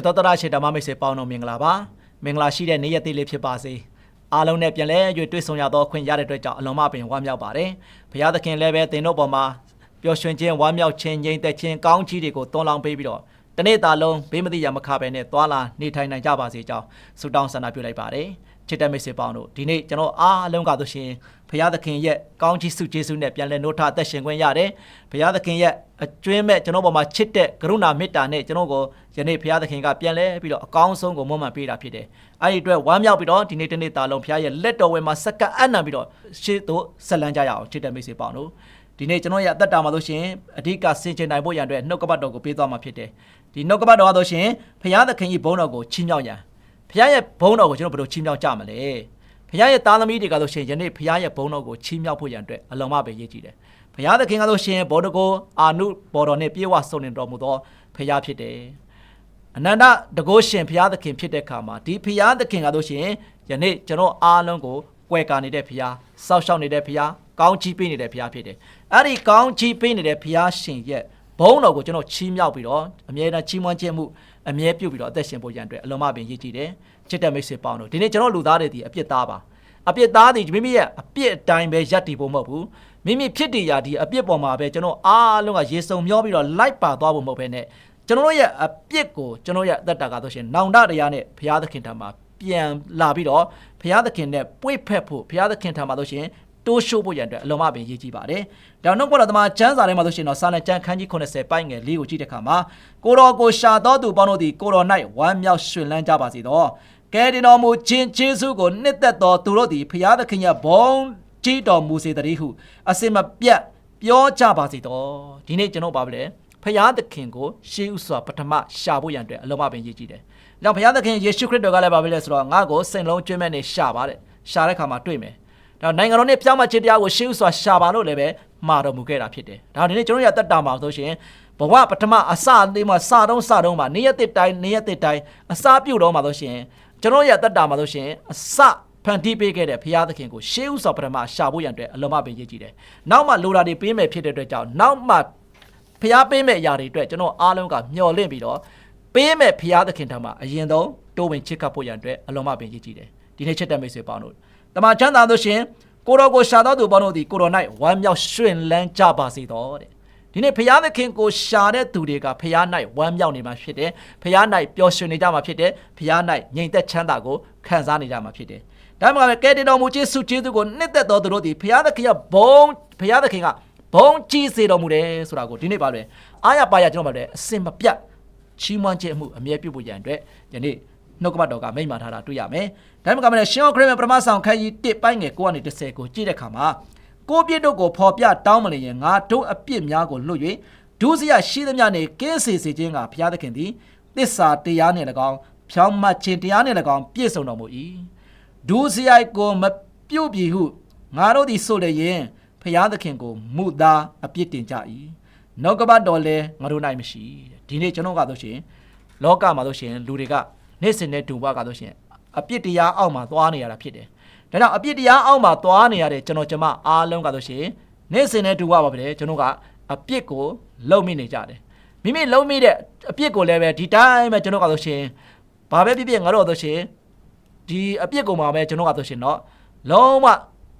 ချစ်တော်တရားရှိဓမ္မမိတ်ဆွေပေါင်းတော်မင်္ဂလာပါမင်္ဂလာရှိတဲ့နေ့ရက်သေးလေးဖြစ်ပါစေအားလုံးနဲ့ပြန်လဲရွေတွေ့ဆုံရတော့ခွင့်ရတဲ့အတွက်ကြောင့်အလုံးမပင်ဝမ်းမြောက်ပါတယ်ဘုရားသခင်လည်းပဲတင်တို့ပေါ်မှာပျော်ရွှင်ခြင်းဝမ်းမြောက်ခြင်းငြိမ်သက်ခြင်းကောင်းချီးတွေကိုတွန်းလောင်းပေးပြီးတော့ တနေ့တာလုံးဘေးမသိရမခပဲနဲ့သွာလာနေထိုင်နိုင်ကြပါစေကြောင်းဆုတောင်းဆန္ဒပြုလိုက်ပါတယ်ချစ်တဲ့မိတ်ဆွေပေါင်းတို့ဒီနေ့ကျွန်တော်အားလုံးကဆိုရှင်ဘုရားသခင်ရဲ့ကောင်းချီးဆုကျေးဇူးနဲ့ပြန်လဲနှုတ်ထအသက်ရှင်ခွင့်ရတယ်ဘုရားသခင်ရဲ့အကျွင်းမဲ့ကျွန်တော်ပေါ်မှာချစ်တဲ့ကရုဏာမေတ္တာနဲ့ကျွန်တော်ကိုယနေ့ဘုရားသခင်ကပြန်လဲပြီးတော့အကောင်းဆုံးကိုမွမ်းမံပေးတာဖြစ်တယ်အဲ့ဒီအတွက်ဝမ်းမြောက်ပြီးတော့ဒီနေ့တနေ့တာလုံးဘုရားရဲ့လက်တော်ဝဲမှာစက္ကန့်အနံပြီးတော့ရှေ့သို့ဆက်လန်းကြရအောင်ချစ်တဲ့မိတ်ဆွေပေါင်းတို့ ဒီနေ့ကျွန်တော်ရဲ့အသက်တာမှာဆိုရှင်အဓိကဆင်ခြင်နိုင်ဖို့ရန်အတွက်နှုတ်ကပတ်တော်ကိုပေးသွားမှာဖြစ်တယ်ဒီနှုတ်ကပတ်တော်ကဆိုရှင်ဘုရားသခင်ကြီးဘုန်းတော်ကိုချီးမြှောက်ရန်ဘုရားရဲ့ဘုန်းတော်ကိုကျွန်တော်ဘယ်လိုချီးမြှောက်ကြမလဲဘုရားရဲ့သားသမီးတွေကဆိုရှင်ယနေ့ဘုရားရဲ့ဘုန်းတော်ကိုချီးမြှောက်ဖို့ရန်အတွက်အလုံးမပဲရည်ကြည်တယ်ဘုရားသခင်ကဆိုရှင်ဘောတကိုအာနုဘော်တော်နဲ့ပြေဝဆုံနေတော်မူသောဘုရားဖြစ်တယ်အနန္တတကုရှင်ဘုရားသခင်ဖြစ်တဲ့ခါမှာဒီဘုရားသခင်ကဆိုရှင်ယနေ့ကျွန်တော်အားလုံးကိုကွယ်ကာနေတဲ့ဘုရားစောက်ရှောက်နေတဲ့ဘုရား ကောင်းချီးပေးနေတဲ့ဘုရားဖြစ်တယ်အဲ့ဒီကောင်းချီးပေးနေတဲ့ဘုရားရှင်ရဲ့ဘုန်းတော်ကိုကျွန်တော်ချီးမြှောက်ပြီးတော့အမြဲတမ်းချီးမွမ်းခြင်းမှုအမြဲပြုပြီးတော့အသက်ရှင်ဖို့ရန်အတွက်အလုံးမပင်ရည်ကြည်တယ်ချစ်တဲ့မိတ်ဆွေပေါင်းတို့ဒီနေ့ကျွန်တော်လူသားတွေဒီအပြစ်သားပါအပြစ်သားတွေမိမိရဲ့အပြစ်အတိုင်းပဲယက်တည်ဖို့မဟုတ်ဘူးမိမိဖြစ်တည်ရာဒီအပြစ်ပေါ်မှာပဲကျွန်တော်အားလုံးကရေစုံမျောပြီးတော့လိုက်ပါသွားဖို့မဟုတ်ဘဲနဲ့ကျွန်တော်တို့ရဲ့အပြစ်ကိုကျွန်တော်ရဲ့အသက်တာကဆိုရှင်နောင်တတရားနဲ့ဘုရားသခင်ထံမှာပြန်လာပြီးတော့ဘုရားသခင်နဲ့ပွေ့ဖက်ဖို့ဘုရားသခင်ထံမှာဆိုရှင် တိုးရှိုးဖို့ရန်အတွက်အလုံးမပင်ရည်ကြည်ပါတယ်။ဒါနောက်ပေါ်တော့တမန်ကျမ်းစာထဲမှာဆိုရှင်တော့စာနဲ့ကျမ်းခန်းကြီး80ပိုင်းငယ်လေးကိုကြည့်တဲ့အခါမှာကိုတော်ကိုရှာတော်သူပေါင်းတို့သည်ကိုတော်၌ဝမ်းမြောက်ရွှင်လန်းကြပါစေသော။ကဲဒီတော်မူခြင်းကျေးဇူးကိုနှစ်သက်တော်သူတို့သည်ဖျားသခင်ရဲ့ဘုန်းကြီးတော်မူစေတည်းဟုအစင်မပြတ်ပြောကြပါစေသော။ဒီနေ့ကျွန်တော်ပါပဲလေဖျားသခင်ကိုရှေးဥစွာပထမရှာဖို့ရန်အတွက်အလုံးမပင်ရည်ကြည်တယ်။ကြောင့်ဖျားသခင်ယေရှုခရစ်တော်ကလည်းပါပဲလေဆိုတော့ငါ့ကိုစိတ်လုံးကျွမ်းမဲ့နေရှာပါတဲ့။ရှာတဲ့ခါမှာတွေ့မယ်။ ဒါနိုင်ငံတော်နဲ့ပြောင်းမခြင်းတရားကိုရှေးဥစွာရှာပါလို့လည်းပဲမှာတော်မူခဲ့တာဖြစ်တယ်။ဒါဒီနေ့ကျွန်တော်ရတက်တာမှာဆိုရှင်ဘဝပထမအစအသေးမှာစတုံးစတုံးမှာနေရက်တစ်တိုင်းနေရက်တစ်တိုင်းအစာပြုတ်တော့မှာဆိုရှင်ကျွန်တော်ရတက်တာမှာဆိုရှင်အစဖန်တီးပေးခဲ့တဲ့ဘုရားသခင်ကိုရှေးဥစွာပထမရှာဖို့ရန်အတွက်အလုံးမပင်ရည်ကြည်တယ်။နောက်မှလိုရာတွေပေးမယ်ဖြစ်တဲ့အတွက်ကြောင့်နောက်မှဖျားပေးမဲ့အရာတွေအတွက်ကျွန်တော်အားလုံးကမျှော်လင့်ပြီးတော့ပေးမဲ့ဖျားသခင်ထံမှာအရင်ဆုံးတိုးဝင်ချစ်ကပ်ဖို့ရန်အတွက်အလုံးမပင်ရည်ကြည်တယ်ဒီနေ့ချက်တဲ့မိတ်ဆွေပေါင်းတို့ တမန်ချမ်းသာတို့ရှင်ကိုတော်ကိုရှာတော်သူပေါင်းတို့ဒီကိုတော်၌ဝမ်းမြောက်ရွှင်လန်းကြပါစေတော်တဲ့ဒီနေ့ဖျားသခင်ကိုရှာတဲ့သူတွေကဖျား၌ဝမ်းမြောက်နေမှာဖြစ်တယ်ဖျား၌ပျော်ရွှင်နေကြမှာဖြစ်တယ်ဖျား၌ငြိမ်သက်ချမ်းသာကိုခံစားနေကြမှာဖြစ်တယ်ဒါမှမဟုတ်ကဲတင်တော်မူခြင်းစုကျေးဇူးကိုနှစ်သက်တော်သူတို့ဒီဖျားသခင်ကဘုံဖျားသခင်ကဘုံကြီးစေတော်မူတယ်ဆိုတာကိုဒီနေ့ပါပဲအားရပါရကျွန်တော်ပါလေအစင်မပြတ်ချီးမွမ်းခြင်းအမှုအမြဲပြုဖို့ရန်အတွက်ယနေ့ နှုတ်ကပတ်တော်ကမိန့်မာထားတာတွေ့ရမယ်။ဒါမှမဟုတ်ရှင်ခရစ်ယာန်ပရမဆောင်ခန်းကြီး1ပိုင်းငယ်9ကနေ10ကိုကြည့်တဲ့အခါမှာကိုပြစ်တို့ကိုဖော်ပြတောင်းမလျင်ငါတို့အပြစ်များကိုလွတ်၍ဒုစရရှိသမျှနှင့်ကင်းစေစေခြင်းကဘုရားသခင်သည်သစ္စာတရားနှင့်၎င်းဖြောင်းမှတ်ခြင်းတရားနှင့်၎င်းပြည့်စုံတော်မူ၏ဒုစရိုက်ကိုမပြုတ်ပြီဟုငါတို့သည်ဆိုလျင်ဘုရားသခင်ကိုမူသားအပြစ်တင်ကြ၏နှုတ်ကပတ်တော်လည်းငါတို့၌မရှိတဲ့ဒီနေ့ကျွန်တော်ကဆိုရှင်လောကမှာဆိုရှင်လူတွေက နေ့စဉ်နဲ့ဒူဘကဆိုရှင်အပြစ်တရားအောက်မှာသွားနေရတာဖြစ်တယ်ဒါကြောင့်အပြစ်တရားအောက်မှာသွားနေရတဲ့ကျွန်တော်ကျမအားလုံးကဆိုရှင်နေ့စဉ်နဲ့ဒူဘပါပဲကျွန်တော်ကအပြစ်ကိုလုံမိနေကြတယ်မိမိလုံမိတဲ့အပြစ်ကိုလည်းပဲဒီတိုင်းပဲကျွန်တော်ကဆိုရှင်ဘာပဲဖြစ်ဖြစ်ငါတို့ဆိုရှင်ဒီအပြစ်ကိုမှပဲကျွန်တော်ကဆိုရှင်တော့လုံးဝ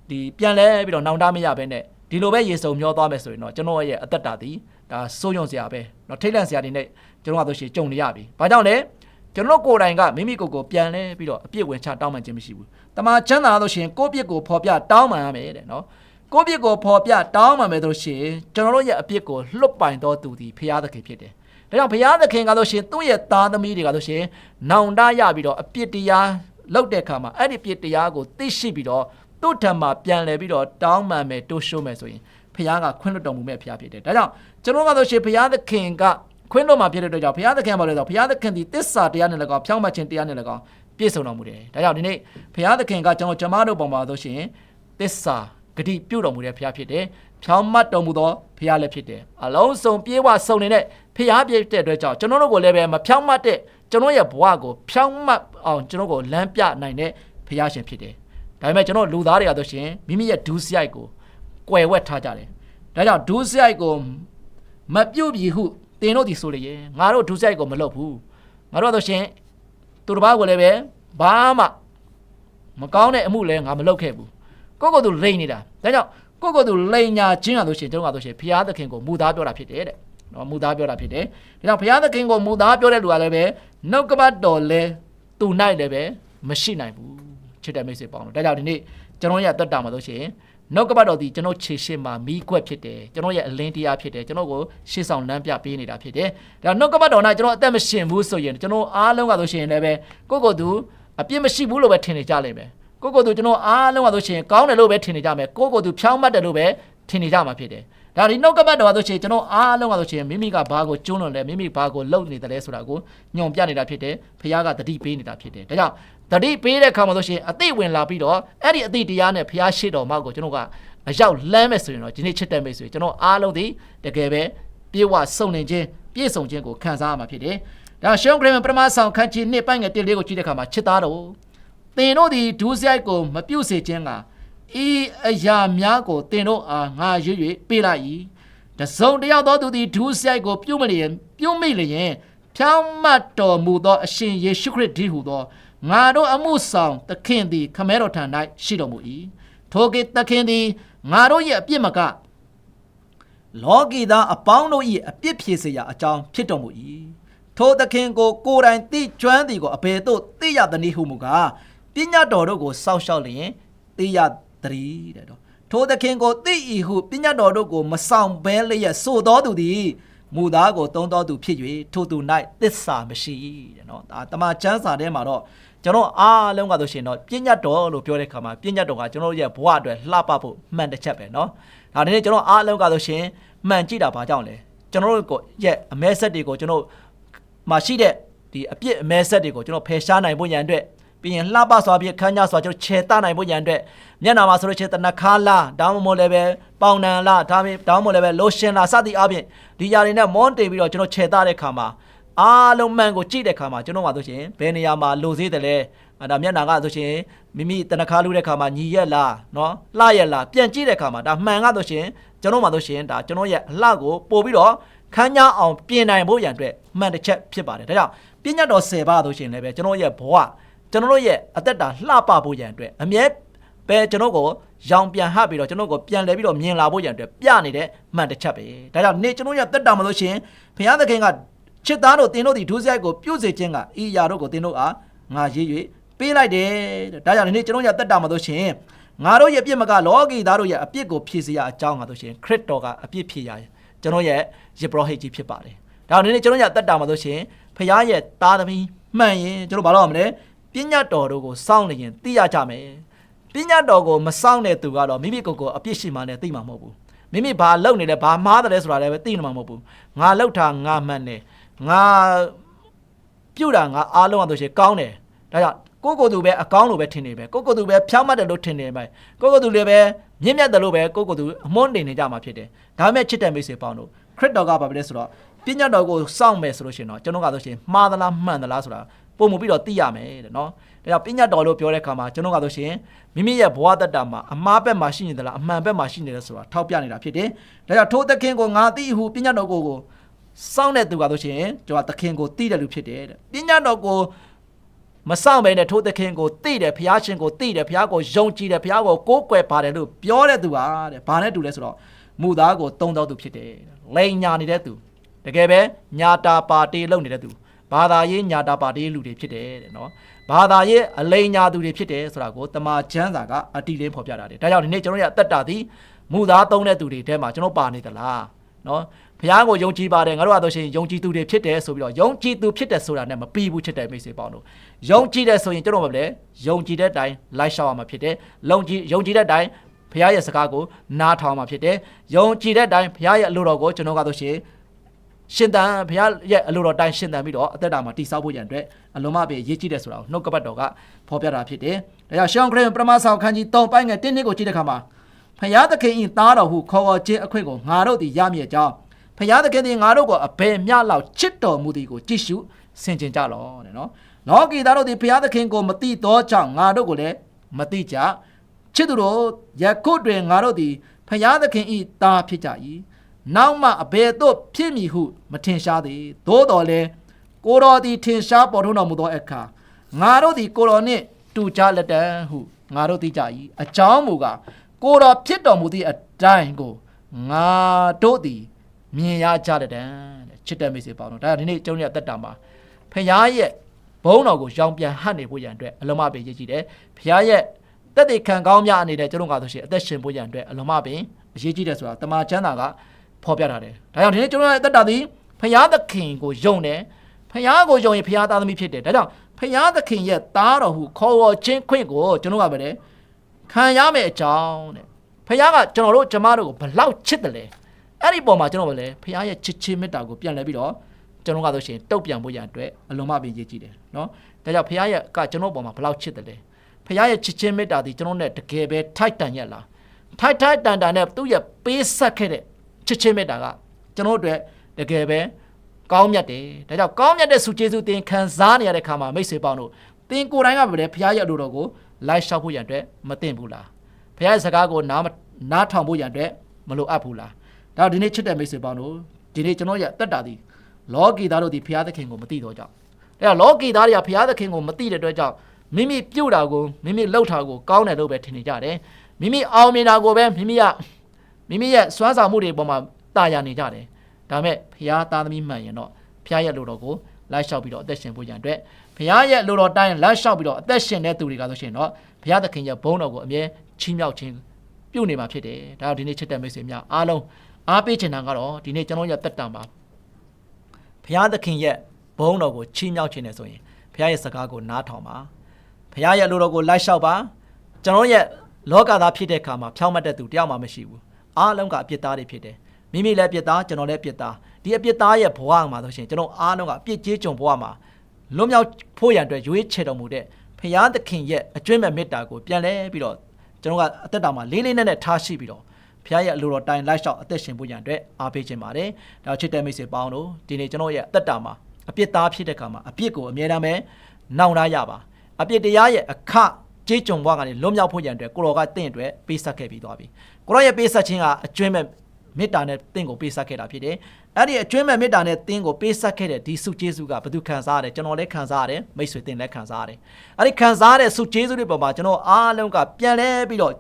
ဒီပြန်လဲပြီးတော့နောင်တမရဘဲနဲ့ဒီလိုပဲရေစုံမျောသွားမယ်ဆိုရင်တော့ကျွန်တော်ရဲ့အသက်တာဒီဒါစိုးရုံစရာပဲเนาะထိတ်လန့်စရာတွေနဲ့ကျွန်တော်ကဆိုရှင်ကြုံနေရပြီ။ဘာကြောင့်လဲ ကျွန်တော်ကိုယ်တိုင်ကမိမိကိုယ်ကိုပြန်လဲပြီးတော့အပြစ်ဝင်ချတောင်းပန်ခြင်းမရှိဘူး။တမန်ချမ်းသာလို့ရှိရင်ကိုယ့်ပြစ်ကိုဖော်ပြတောင်းပန်ရမယ်တဲ့နော်။ကိုယ့်ပြစ်ကိုဖော်ပြတောင်းပန်မယ်ဆိုရှင်ကျွန်တော်တို့ရဲ့အပြစ်ကိုလွတ်ပိုင်တော်သူသည်ဖရာသခင်ဖြစ်တယ်။ဒါကြောင့်ဖရာသခင်ကဆိုရှင်သူ့ရဲ့သားသမီးတွေကဆိုရှင်နောင်တရပြီးတော့အပြစ်တရားလောက်တဲ့အခါမှာအဲ့ဒီပြစ်တရားကိုသိရှိပြီးတော့သူ့ထံမှာပြန်လဲပြီးတော့တောင်းပန်မယ်တိုးရှိုးမယ်ဆိုရင်ဖခင်ကခွင့်လွှတ်တော်မူမဲ့ဖခင်ဖြစ်တယ်။ဒါကြောင့်ကျွန်တော်ကဆိုရှင်ဖခင်သခင်က ခွင့်လွှတ်မှာဖြစ်တဲ့အတွက်ကြောင့်ဖခင်သခင်ပါလို့ဆိုဖခင်သခင်ဒီတစ္ဆာတရားနဲ့လည်းကောင်းဖြောင်းမှတ်ခြင်းတရားနဲ့လည်းကောင်းပြည့်စုံတော်မူတယ်။ဒါကြောင့်ဒီနေ့ဖခင်သခင်ကကျွန်တော်ကျမတို့ပုံမှာဆိုရှင်တစ္ဆာဂတိပြုတ်တော်မူတဲ့ဖခင်ဖြစ်တယ်။ဖြောင်းမှတ်တော်မူသောဖခင်လည်းဖြစ်တယ်။အလုံးစုံပြေးဝစုံနေတဲ့ဖခင်ပြည့်တဲ့အတွက်ကြောင့်ကျွန်တော်တို့ကိုလည်းပဲမဖြောင်းမှတ်တဲ့ကျွန်တော်ရဲ့ဘဝကိုဖြောင်းမှတ်အောင်ကျွန်တော်ကိုလမ်းပြနိုင်တဲ့ဖခင်ရှင်ဖြစ်တယ်။ဒါပေမဲ့ကျွန်တော်လူသားတွေကဆိုရှင်မိမိရဲ့ဒူးစရိုက်ကိုကွယ်ဝက်ထားကြတယ်။ဒါကြောင့်ဒုစရိုက်ကိုမပြုတ်ပြီဟု တင်တို့ဒီဆိုလေငါတို့ဒုစရိုက်ကိုမလုပ်ဘူးငါတို့ကဆိုရှင်သူတစ်ပါးကိုလည်းပဲဘာမှမကောင်းတဲ့အမှုလည်းငါမလုပ်ခဲ့ဘူးကိုယ့်ကိုယ်သူလိန်နေတာဒါကြောင့်ကိုယ့်ကိုယ်သူလိန်ညာခြင်းရလို့ရှိရင်ကျွန်တော်ကဆိုရှင်ဘုရားသခင်ကိုမူသားပြောတာဖြစ်တယ်တဲ့နော်မူသားပြောတာဖြစ်တယ်ဒါကြောင့်ဘုရားသခင်ကိုမူသားပြောတဲ့လူကလည်းပဲနှုတ်ကပတ်တော်လဲသူ၌လည်းပဲမရှိနိုင်ဘူးချစ်တဲ့မိတ်ဆွေပေါင်းလို့ဒါကြောင့်ဒီနေ့ကျွန်တော်ရဲ့အသက်တာမှာဆိုရှင် နှုတ်ကပတ်တော်ဒီကျွန်တော်ခြေရှင်းမှာမိကွက်ဖြစ်တယ်ကျွန်တော်ရဲ့အလင်းတရားဖြစ်တယ်ကျွန်တော်ကိုရှေ့ဆောင်လမ်းပြပေးနေတာဖြစ်တယ်ဒါနှုတ်ကပတ်တော်၌ကျွန်တော်အသက်မရှင်ဘူးဆိုရင်ကျွန်တော်အားလုံးကဆိုရှင်လည်းပဲကိုယ့်ကိုယ်သူအပြစ်မရှိဘူးလို့ပဲထင်နေကြလိမ့်မယ်ကိုယ့်ကိုယ်သူကျွန်တော်အားလုံးကဆိုရှင်ကောင်းတယ်လို့ပဲထင်နေကြမယ်ကိုယ့်ကိုယ်သူဖြောင်းမှတ်တယ်လို့ပဲထင်နေကြမှာဖြစ်တယ်ဒါဒီနှုတ်ကပတ်တော်ကဆိုရှင်ကျွန်တော်အားလုံးကဆိုရှင်မိမိကဘာကိုကျွန်းလွန်လဲမိမိဘာကိုလုပ်နေတယ်လဲဆိုတာကိုညွန်ပြနေတာဖြစ်တယ်ဖခင်ကတတိပေးနေတာဖြစ်တယ်ဒါကြောင့် တတိပေးတဲ့အခါမှာဆိုရှင်အသိဝင်လာပြီးတော့အဲ့ဒီအသိတရားနဲ့ဖခင်ရှိတော်မှာကိုကျွန်တော်ကအရောက်လမ်းမဲ့ဆိုရင်တော့ဒီနေ့ချစ်တဲ့မိတ်ဆွေကျွန်တော်အားလုံးဒီတကယ်ပဲပြေဝစုံလင်ခြင်းပြည့်စုံခြင်းကိုခံစားရမှာဖြစ်တယ်ဒါရှုံးဂရမပရမဆောင်ခန်းကြီးနှစ်ပိုင်းငယ်တစ်လေးကိုကြည့်တဲ့အခါမှာချစ်သားတော်သင်တို့ဒီဒုစရိုက်ကိုမပြုတ်စေခြင်းကဤအရာများကိုသင်တို့အားငါရွရွပေးလိုက်၏တစုံတယောက်သောသူသည်ဒုစရိုက်ကိုပြုတ်မလျင်ပြုတ်မိလျင်ဖြောင်းမတ်တော်မူသောအရှင်ယေရှုခရစ်ဒီဟူသော ငါတို့အမှုဆောင်သခင်သည် ခမဲတော်ထံ၌ရှိတော်မူ၏ထိုကဲ့သခင်သည်ငါတို့ရဲ့အပြစ်မကလောကီသားအပေါင်းတို့၏အပြစ်ဖြေစေရာအကြောင်းဖြစ်တော်မူ၏ထိုသခင်ကိုကိုယ်တိုင်သိကျွမ်းသည်ကိုအဘယ်သို့သိရသနည်းဟုမူကားပညာတော်တို့ကိုစောင့်ရှောက်လျင်သိရသတည်းတဲ့တော့ထိုသခင်ကိုသိ၏ဟုပညာတော်တို့ကိုမဆောင်ဘဲလျက်ဆိုတော်သူသည်မူသားကိုတုံးတော်သူဖြစ်၍ထိုသူ၌သစ္စာမရှိတဲ့နော်ဒါတမန်ကျမ်းစာထဲမှာတော့ ကျွန်တော်အားလုံးကဆိုရှင်တော့ပညာတော်လို့ပြောတဲ့ခါမှာပညာတော်ကကျွန်တော်ရဲ့ဘဝအတွက်လှပဖို့မှန်တစ်ချက်ပဲနော်ဒါဒီနေ့ကျွန်တော်အားလုံးကဆိုရှင်မှန်ကြည့်တာဘာကြောင့်လဲကျွန်တော်တို့ကိုရဲ့အမဲဆက်တွေကိုကျွန်တော်မှာရှိတဲ့ဒီအပြစ်အမဲဆက်တွေကိုကျွန်တော်ဖယ်ရှားနိုင်ဖို့ရန်အတွက်ပြီးရင်လှပစွာပြီးခန်းကြစွာကျွန်တော်ခြေတနိုင်ဖို့ရန်အတွက်မျက်နာမှာဆိုလို့ရှိရင်တနခါလာဒါမှမဟုတ်လည်းပဲပေါင်နံလာဒါမှဒါမှမဟုတ်လည်းပဲလိုရှင်လာစသည်အပြင်ဒီຢာတွေနဲ့မွန်တေပြီးတော့ကျွန်တော်ခြေတတဲ့ခါမှာ အားလုံးမှန်ကိုကြည့်တဲ့ခါမှာကျွန်တော်မှာဆိုရှင်ဘယ်နေရာမှာလိုသေးတယ်လဲအဲ့ဒါမျက်နာကဆိုရှင်မိမိတနခါလူတဲ့ခါမှာညီရက်လားနော်လှရက်လားပြန်ကြည့်တဲ့ခါမှာဒါမှန်ကဆိုရှင်ကျွန်တော်မှာဆိုရှင်ဒါကျွန်တော်ရဲ့အလှကိုပို့ပြီးတော့ခန်းညာအောင်ပြင်နိုင်ဖို့ရန်အတွက်မှန်တစ်ချက်ဖြစ်ပါတယ်ဒါကြောင့်ပညာတော်10ပါးဆိုရှင်လည်းပဲကျွန်တော်ရဲ့ဘဝကျွန်တော်ရဲ့အသက်တာလှပဖို့ရန်အတွက်အမြဲပဲကျွန်တော်ကိုရောင်ပြန်ဟပ်ပြီးတော့ကျွန်တော်ကိုပြန်လဲပြီးတော့မြင်လာဖို့ရန်အတွက်ပြနေတဲ့မှန်တစ်ချက်ပဲဒါကြောင့်နေ့ကျွန်တော်ရဲ့သက်တာမှာလို့ရှင်ဘုရားသခင်က ချစ်သားတို့တင်တို့ဒီဒုစရိုက်ကိုပြုတ်စေခြင်းကဤအရာတို့ကိုတင်တို့အားငါရေး၍ပေးလိုက်တယ်တဲ့ဒါကြောင့်ဒီနေ့ကျွန်တော်ရဲ့သက်တာမှာလို့ရှင်ငါတို့ရဲ့အပြစ်မကလောကီသားတို့ရဲ့အပြစ်ကိုဖြည့်စေရအကြောင်းကဆိုရှင်ခရစ်တော်ကအပြစ်ဖြည့်ရကျွန်တော်ရဲ့ယေဘရဟိတ်ကြီးဖြစ်ပါတယ်ဒါကြောင့်ဒီနေ့ကျွန်တော်ရဲ့သက်တာမှာလို့ရှင်ဖခင်ရဲ့သားသမီးမှန်ရင်ကျွန်တော်ဘာလို့ရမလဲပညာတော်တို့ကိုစောင့်နေရင်သိရကြမယ်ပညာတော်ကိုမစောင့်တဲ့သူကတော့မိမိကိုယ်ကိုအပြစ်ရှိမှလည်းသိမှာမဟုတ်ဘူးမိမိဘာလုပ်နေလဲဘာမှားတယ်လဲဆိုတာလည်းပဲသိနေမှာမဟုတ်ဘူးငါလုပ်တာငါမှန်တယ် ငါပြုတ်တာငါအားလုံးအဆိုရှင်ကောင်းတယ်ဒါကြောင့်ကိုယ့်ကိုယ်သူပဲအကောင်းလို့ပဲထင်နေပဲကိုယ့်ကိုယ်သူပဲဖြောင်းမှတ်တယ်လို့ထင်နေပဲကိုယ့်ကိုယ်သူလည်းပဲမြင့်မြတ်တယ်လို့ပဲကိုယ့်ကိုယ်သူအမွန်းနေနေကြမှာဖြစ်တယ်ဒါပေမဲ့ချစ်တဲ့မိတ်ဆွေပေါင်းတို့ခရစ်တော်ကဘာပဲလဲဆိုတော့ပညာတော်ကိုစောင့်မယ်ဆိုလို့ရှိရင်တော့ကျွန်တော်ကဆိုရှင်မှားသလားမှန်သလားဆိုတာပုံမှုပြီးတော့သိရမယ်တဲ့နော်ဒါကြောင့်ပညာတော်လို့ပြောတဲ့အခါမှာကျွန်တော်ကဆိုရှင်မိမိရဲ့ဘဝတတ္တမှာအမှားဘက်မှာရှိနေသလားအမှန်ဘက်မှာရှိနေတယ်ဆိုတာထောက်ပြနေတာဖြစ်တယ်ဒါကြောင့်ထိုသခင်ကိုငါသိဟုပညာတော်ကိုကို စောင့်တဲ့သူကဆိုရှင်ကျွန်တော်သခင်ကိုသိတယ်လို့ဖြစ်တယ်တဲ့ပညာတော်ကိုမဆောင်ပဲနဲ့ထိုသခင်ကိုသိတယ်ဘုရားရှင်ကိုသိတယ်ဘုရားကိုယုံကြည်တယ်ဘုရားကိုကိုးကွယ်ပါတယ်လို့ပြောတဲ့သူဟာတဲ့ဘာနဲ့တူလဲဆိုတော့မူသားကိုတုံတော်သူဖြစ်တယ်လိန်ညာနေတဲ့သူတကယ်ပဲညာတာပါတီလုပ်နေတဲ့သူဘာသာရေးညာတာပါတီလူတွေဖြစ်တယ်တဲ့နော်ဘာသာရေးအလိန်ညာသူတွေဖြစ်တယ်ဆိုတာကိုတမန်ကျမ်းစာကအတီလင်းဖော်ပြတာတယ်ဒါကြောင့်ဒီနေ့ကျွန်တော်ရဲ့အသက်တာသည်မူသားသုံးတဲ့သူတွေထဲမှာကျွန်တော်ပါနေသလားနော် ဘုရားကိုယုံကြည်ပါတယ်ငါတို့ကတော့ရှင်ယုံကြည်သူတွေဖြစ်တယ်ဆိုပြီးတော့ယုံကြည်သူဖြစ်တယ်ဆိုတာနဲ့မပြီးဘူးချစ်တဲ့မိတ်ဆွေပေါင်းတို့ယုံကြည်တယ်ဆိုရင်ကျွန်တော်မလဲယုံကြည်တဲ့အတိုင်းလိုက်ရှောက်ရမှာဖြစ်တယ်လုံကြည်ယုံကြည်တဲ့အတိုင်းဘုရားရဲ့စကားကိုနားထောင်မှာဖြစ်တယ်ယုံကြည်တဲ့အတိုင်းဘုရားရဲ့အလိုတော်ကိုကျွန်တော်ကတော့ရှင်ရှင်တန်ဘုရားရဲ့အလိုတော်တိုင်းရှင်တန်ပြီးတော့အသက်တာမှာတိဆောက်ဖို့ရန်အတွက်အလုံးမပဲရေးကြည့်တယ်ဆိုတာကိုနှုတ်ကပတ်တော်ကဖော်ပြတာဖြစ်တယ်ဒါကြောင့်ရှောင်းခရစ်ပရမဆောင်ခန်းကြီး3ပိုင်းငယ်1နှစ်ကိုကြည့်တဲ့အခါမှာဖယားသခင်၏သားတော်ဟုခေါ်ခေါ်ခြင်းအခွင့်ကိုငါတို့သည်ရမည်အကြောင်း ဖယားသခင်သည်ငါတို့ကိုအဘယ်မျှလောက်ချစ်တော်မူသည်ကိုကြည့်ရှုဆင်ခြင်ကြလောတဲ့နော်လောကီသားတို့သည်ဖယားသခင်ကိုမသိသောကြောင့်ငါတို့ကိုလည်းမသိကြချစ်သူတို့ယခုတွင်ငါတို့သည်ဖယားသခင်၏သားဖြစ်ကြ၏နောက်မှအဘယ်သို့ဖြစ်မည်ဟုမထင်ရှားသည်သို့တော်လည်းကိုတော်သည်ထင်ရှားပေါ်ထွန်းတော်မူသောအခါငါတို့သည်ကိုတော်နှင့်တူကြလက်တံဟုငါတို့သိကြ၏အကြောင်းမူကားကိုတော်ဖြစ်တော်မူသည့်အတိုင်းကိုငါတို့သည် မြင်ရကြလက်တံတဲ့ချစ်တဲ့မိတ်ဆွေပေါင်းတို့ဒါဒီနေ့ကျုံရဲ့အသက်တာမှာဖခင်ရဲ့ဘုန်းတော်ကိုရောင်ပြန်ဟတ်နေဖို့ရန်အတွက်အလုံးမပင်ရည်ကြည်တယ်ဖခင်ရဲ့တက်တဲ့ခံကောင်းများအနေနဲ့ကျွန်တော်ကဆိုရှင်အသက်ရှင်ဖို့ရန်အတွက်အလုံးမပင်အရေးကြီးတယ်ဆိုတာတမန်ကျမ်းစာကဖော်ပြထားတယ်ဒါကြောင့်ဒီနေ့ကျွန်တော်ရဲ့အသက်တာသည်ဖခင်သခင်ကိုယုံတယ်ဖခင်ကိုယုံရင်ဖခင်သားသမီးဖြစ်တယ်ဒါကြောင့်ဖခင်သခင်ရဲ့သားတော်ဟုခေါ်ဝေါ်ခြင်းခွင့်ကိုကျွန်တော်ကပဲလေခံရမယ့်အကြောင်းတဲ့ဖခင်ကကျွန်တော်တို့ကျမတို့ကိုဘလောက်ချစ်တယ်လဲ အဲ့ဒီပုံမှာကျွန်တော်ကလည်းဖခင်ရဲ့ချစ်ချင်းမေတ္တာကိုပြန်လဲပြီးတော့ကျွန်တော်ကဆိုရှင်တုတ်ပြန်ဖို့ရန်အတွက်အလုံးမပင်ရေးကြည့်တယ်နော်ဒါကြောင့်ဖခင်ရဲ့ကကျွန်တော်ပုံမှာဘလောက်ချစ်တယ်လဲဖခင်ရဲ့ချစ်ချင်းမေတ္တာဒီကျွန်တော်နဲ့တကယ်ပဲထိုက်တန်ရက်လားထိုက်ထိုက်တန်တန်နဲ့သူ့ရဲ့ပေးဆက်ခဲ့တဲ့ချစ်ချင်းမေတ္တာကကျွန်တော်တို့အတွက်တကယ်ပဲကောင်းမြတ်တယ်ဒါကြောင့်ကောင်းမြတ်တဲ့ဆုကျေးဇူးတင်ခံစားနေရတဲ့ခါမှာမိတ်ဆွေပေါင်းတို့သင်ကိုယ်တိုင်ကပဲလေဘုရားရဲ့အလိုတော်ကိုလိုက်လျှောက်ဖို့ရန်အတွက်မသင့်ဘူးလားဘုရားရဲ့စကားကိုနားမနားထောင်ဖို့ရန်အတွက်မလိုအပ်ဘူးလား ဒါတော့ဒီနေ့ချစ်တဲ့မိတ်ဆွေပေါင်းတို့ဒီနေ့ကျွန်တော်ရဲ့အသက်တာသည်လောကီသားတို့ဒီဘုရားသခင်ကိုမသိတော့ကြောင်းဒါကြောင့်လောကီသားတွေကဘုရားသခင်ကိုမသိတဲ့အတွက်ကြောင့်မိမိပြုတ်တာကိုမိမိလှုပ်တာကိုကောင်းတယ်လို့ပဲထင်နေကြတယ်မိမိအောင်မြင်တာကိုပဲမိမိကမိမိရဲ့စွမ်းဆောင်မှုတွေပေါ်မှာတာယာနေကြတယ်ဒါပေမဲ့ဘုရားသားသမီးမှန်ရင်တော့ဖခင်ရဲ့လူတော်ကိုလိုက်လျှောက်ပြီးတော့အသက်ရှင်ဖို့ရန်အတွက်ဖခင်ရဲ့လူတော်တိုင်းလိုက်လျှောက်ပြီးတော့အသက်ရှင်တဲ့သူတွေကဆိုရှင်တော့ဖခင်သခင်ရဲ့ဘုန်းတော်ကိုအမြဲချီးမြှောက်ခြင်းပြုနေမှာဖြစ်တယ်ဒါကြောင့်ဒီနေ့ချစ်တဲ့မိတ်ဆွေများအားလုံး အားပေးချင်တာကတော့ဒီနေ့ကျွန်တော်ရဲ့တက်တံပါဖခင်သခင်ရဲ့ဘုန်းတော်ကိုချီးမြှောက်ခြင်းနဲ့ဆိုရင်ဖခင်ရဲ့စကားကိုနားထောင်ပါဖခင်ရဲ့လူတော်ကိုလိုက်လျှောက်ပါကျွန်တော်ရဲ့လောကသားဖြစ်တဲ့အခါမှာဖြောင်းမတ်တဲ့သူတယောက်မှမရှိဘူးအားလုံးကအပြစ်သားတွေဖြစ်တယ်မိမိလည်းအပြစ်သားကျွန်တော်လည်းအပြစ်သားဒီအပြစ်သားရဲ့ဘဝမှာဆိုရှင်ကျွန်တော်အားလုံးကအပြစ်ကြီးကြုံဘဝမှာလွတ်မြောက်ဖို့ရန်အတွက်ရွေးချယ်တော်မူတဲ့ဖရာသခင်ရဲ့အကျွင့်မဲ့မေတ္တာကိုပြန်လဲပြီးတော့ကျွန်တော်ကအသက်တာမှာလေးလေးနက်နက်ထားရှိပြီးတော့ ဖရာရဲ့အလိုတော်တိုင်လိုက်လျှောက်အသက်ရှင်ဖို့ရန်အတွက်အားပေးခြင်းပါတယ်။ဒါချစ်တဲ့မိတ်ဆွေပေါင်းတို့ဒီနေ့ကျွန်တော်ရဲ့အသက်တာမှာအပြစ်သားဖြစ်တဲ့ခါမှာအပြစ်ကိုအမြဲတမ်းပဲနှောင့်နှားရပါအပြစ်တရားရဲ့အခကြေးကြုံဘဝကနေလွတ်မြောက်ဖို့ရန်အတွက်ကိုတော်ကတင့်အတွက်ပေးဆက်ခဲ့ပြီးသွားပြီ။ကိုတော်ရဲ့ပေးဆက်ခြင်းကအကျွင့်မဲ့မေတ္တာနဲ့တင့်ကိုပေးဆက်ခဲ့တာဖြစ်တယ်။အဲ့ဒီအကျွမ်းမဲ့မေတ္တာနဲ့တင်းကိုပေးဆက်ခဲ့တဲ့ဒီစုကျေးဇူးကဘယ်သူခံစားရတယ်ကျွန်တော်လည်းခံစားရတယ်မိတ်ဆွေတင်လည်းခံစားရတယ်။အဲ့ဒီခံစားရတဲ့စုကျေးဇူးတွေပေါ်မှာကျွန်တော်အားလုံးကပြန်လဲပြီးတော့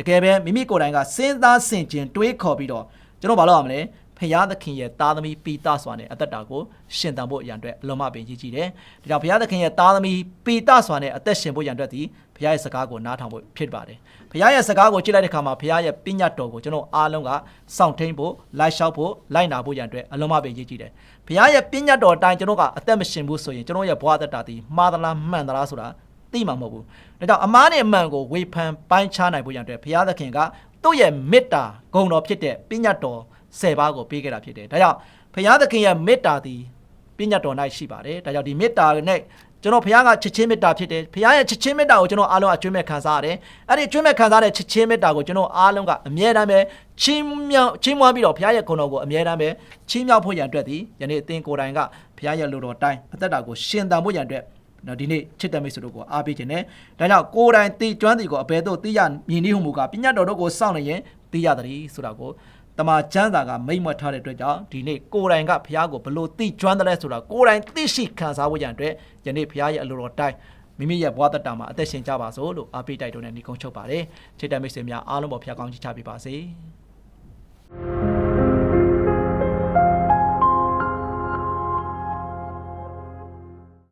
တကယ်ပဲမိမိကိုယ်တိုင်ကစဉ်းစားဆင်ခြင်တွေးခေါ်ပြီးတော့ကျွန်တော်ဘာလုပ်ရမလဲဖရာသခင်ရဲ့သားသမီးပိတစွာနဲ့အသက်တာကိုရှင်သန်ဖို့အရန်အတွက်အလုံးမပင်ကြီးကြီးတယ်။ဒါကြောင့်ဖရာသခင်ရဲ့သားသမီးပိတစွာနဲ့အသက်ရှင်ဖို့အရန်အတွက်ဒီဖရာရဲ့စကားကိုနားထောင်ဖို့ဖြစ်ပါတယ်။ဖရာရဲ့စကားကိုကြည့်လိုက်တဲ့အခါမှာဖရာရဲ့ပညာတော်ကိုကျွန်တော်အားလုံးကစောင့်ထိန်ဖို့လိုက်လျှောက်ဖို့လိုက်နာဖို့အရန်အတွက်အလုံးမပင်ကြီးကြီးတယ်။ဖရာရဲ့ပညာတော်အတိုင်းကျွန်တော်ကအသက်မရှင်ဘူးဆိုရင်ကျွန်တော်ရဲ့ဘဝသက်တာဒီမှားသလားမှန်သလားဆိုတာ သိမှာမဟုတ်ဘူး။ဒါကြောင့်အမားနဲ့အမှန်ကိုဝေဖန်ပိုင်းခြားနိုင်ဖို့ရန်အတွက်ဘုရားသခင်ကသူ့ရဲ့မေတ္တာဂုဏ်တော်ဖြစ်တဲ့ပညာတော်၁၀ပါးကိုပေးခဲ့တာဖြစ်တယ်။ဒါကြောင့်ဘုရားသခင်ရဲ့မေတ္တာသည်ပညာတော်၌ရှိပါတယ်။ဒါကြောင့်ဒီမေတ္တာနဲ့ကျွန်တော်ဘုရားကချစ်ချင်းမေတ္တာဖြစ်တယ်။ဘုရားရဲ့ချစ်ချင်းမေတ္တာကိုကျွန်တော်အားလုံးအကျွမ်းမဲ့ခံစားရတယ်။အဲ့ဒီအကျွမ်းမဲ့ခံစားတဲ့ချစ်ချင်းမေတ္တာကိုကျွန်တော်အားလုံးကအမြဲတမ်းပဲချီးမြှောက်ချီးမွမ်းပြီးတော့ဘုရားရဲ့ဂုဏ်တော်ကိုအမြဲတမ်းပဲချီးမြှောက်ဖို့ရန်အတွက်ဒီယနေ့အသင်ကိုယ်တိုင်ကဘုရားရဲ့လူတော်တိုင်းအသက်တာကိုရှင်သန်ဖို့ရန်အတွက် နော်ဒီနေ့ချစ်တဲ့မိတ်ဆွေတို့ကိုအားပေးခြင်းနဲ့ဒါကြောင့်ကိုယ်တိုင်သိကျွမ်းသည်ကိုအဘယ်သို့သိရမြင်နည်းဟုမူကားပညာတော်တို့ကိုစောင့်နေရင်သိရသည်ဆိုတာကိုတမန်ကျမ်းစာကမိတ်မွတ်ထားတဲ့အတွက်ကြောင့်ဒီနေ့ကိုယ်တိုင်ကဘုရားကိုဘလို့သိကျွမ်းတယ်လဲဆိုတာကိုယ်တိုင်သိရှိခံစားဖို့ရန်အတွက်ယနေ့ဘုရားရဲ့အလိုတော်တိုင်းမိမိရဲ့ဘဝတတမှာအသက်ရှင်ကြပါစို့လို့အားပေးတိုက်တွန်းတဲ့ညီကုန်းချုပ်ပါတယ်ချစ်တဲ့မိတ်ဆွေများအားလုံးပေါ်ဘုရားကောင်းချီးချပေးပါစေ။